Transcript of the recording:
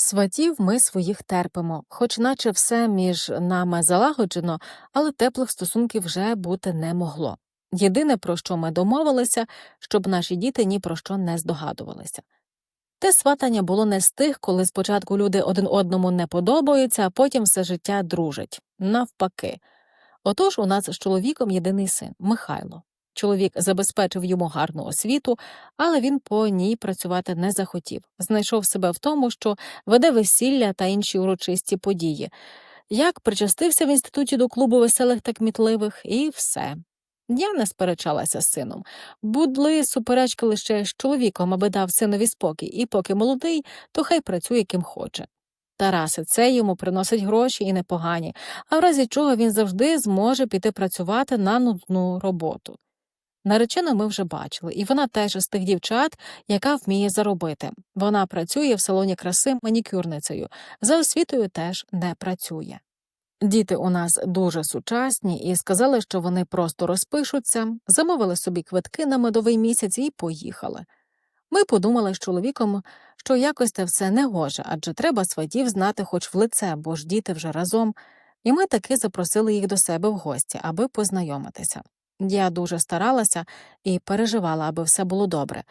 Сватів ми своїх терпимо, хоч наче все між нами залагоджено, але теплих стосунків вже бути не могло. Єдине, про що ми домовилися, щоб наші діти ні про що не здогадувалися. Те сватання було не з тих, коли спочатку люди один одному не подобаються, а потім все життя дружать. Навпаки. Отож, у нас з чоловіком єдиний син Михайло. Чоловік забезпечив йому гарну освіту, але він по ній працювати не захотів. Знайшов себе в тому, що веде весілля та інші урочисті події. Як причастився в інституті до клубу веселих та кмітливих, і все. Я не сперечалася з сином. Будли суперечки лише з чоловіком, аби дав синові спокій, і поки молодий, то хай працює ким хоче. Тарасе, це йому приносить гроші і непогані, а в разі чого він завжди зможе піти працювати на нудну роботу. Наречену ми вже бачили, і вона теж з тих дівчат, яка вміє заробити. Вона працює в салоні краси манікюрницею, за освітою теж не працює. Діти у нас дуже сучасні і сказали, що вони просто розпишуться, замовили собі квитки на медовий місяць і поїхали. Ми подумали з чоловіком, що якось те все не гоже, адже треба сватів знати хоч в лице, бо ж діти вже разом, і ми таки запросили їх до себе в гості, аби познайомитися. Я дуже старалася і переживала, аби все було добре,